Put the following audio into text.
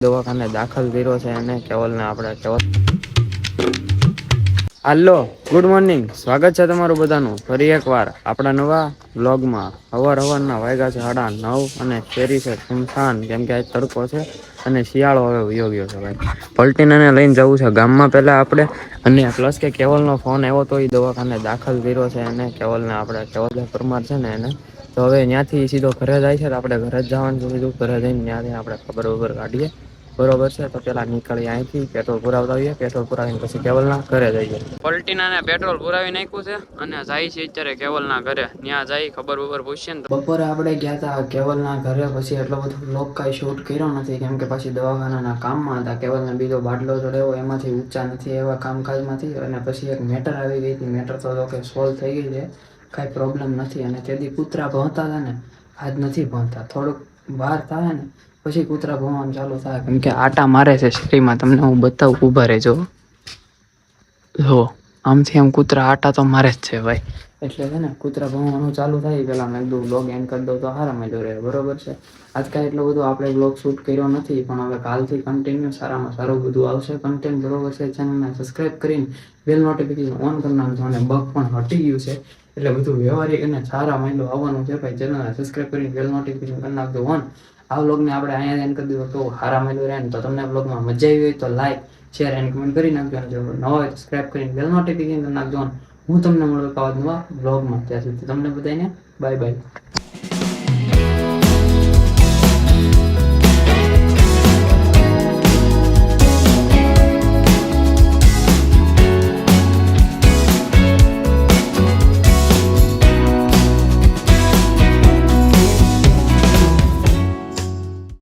દવાખાને દાખલ કર્યો છે અને કેવલને આપણે કેવલ હાલો ગુડ મોર્નિંગ સ્વાગત છે તમારું બધાનું. ફરી એકવાર આપણા નવા બ્લોગમાં હવાર હવારના વાગ્યા છે સાડા નવ અને શેરી છે સુમસાન. કેમ કે આજ તડકો છે અને શિયાળો હવે વયો ગયો છે ભાઈ. પલટીનાને લઈને જવું છે ગામમાં પહેલાં આપણે. અને પ્લસ કે કેવલનો ફોન આવ્યો તો એ દવાખાને દાખલ કર્યો છે અને કેવલને આપણે કેવલ પરમાર છે ને એને. તો હવે ત્યાંથી સીધો ઘરે જાય છે તો આપણે ઘરે જ જવાનું છે ઘરે જઈને ત્યાંથી આપણે ખબર વબર કાઢીએ. બરોબર છે તો પેલા નીકળી અહીંથી પેટ્રોલ પુરાવતા આવીએ પેટ્રોલ પુરાવીને પછી કેવલના ઘરે જઈએ. પલટીનાને પેટ્રોલ પુરાવી નાખ્યું છે અને જાય છે અત્યારે કેવલના ઘરે. ત્યાં જાય ખબર બબર પૂછીએ ને બપોરે આપણે ગયા હતા કેવલના ઘરે પછી એટલો બધો બ્લોક કાંઈ શૂટ કર્યો નથી કેમ કે પછી દવાખાનાના કામમાં હતા. કેવલને બીજો બાટલો તો એમાંથી ઊંચા નથી એવા કામકાજમાંથી. અને પછી એક મેટર આવી ગઈ હતી. મેટર તો કે સોલ્વ થઈ ગઈ છે. કાંઈ પ્રોબ્લેમ નથી. અને તેથી કૂતરા ભણતા હતા ને આજ નથી ભણતા. થોડુંક બહાર થાય ને પછી કૂતરા ભણવાનું ચાલુ થાય. કેમ કે આટા મારે છે શેરીમાં તમને હું બતાવું, ઊભા રહેજો. જો, આમથી આમ કૂતરા આટા તો મારે જ છે ભાઈ. એટલે છે ને, કૂતરા ભણવાનું ચાલુ થાય પેલા મેં કીધું બ્લોગ એન્ડ કરી દઉં તો સારા મળ્યો રહે, બરોબર છે? આજકાલ એટલો બધો આપણે બ્લોગ શૂટ કર્યો નથી, પણ હવે કાલથી કન્ટિન્યુ સારામાં સારું બધું આવશે કન્ટેન્ટ બરોબર છે? ચેનલને સબસ્ક્રાઈબ કરીને બેલ નોટિફિકેશન ઓન કરી નાખજો અને બગ પણ હટી ગયું છે. એટલે બધું વ્યવહારિક અને સારા માઇન્ડો આવવાનું છે ભાઈ. ચેનલને સબસ્ક્રાઈબ કરીને બેલ નોટિફિકેશન કરી નાખજો. ઓન આ વ્લોગને આપણે અહીંયા એન્ડ કરી દીધો. તો સારા માઇન્ડો રહે તો તમને બ્લોગમાં મજા આવી હોય તો લાઈક શેર એન્ડ કમેન્ટ કરી નાખજો. જો નવા હોય સબસ્ક્રાઈબ કરીને બેલ નોટિફિકેશન કરી નાખજો. હું તમને મળું એક નવા બ્લોગમાં ત્યાં સુધી તમને બધાને બાય બાય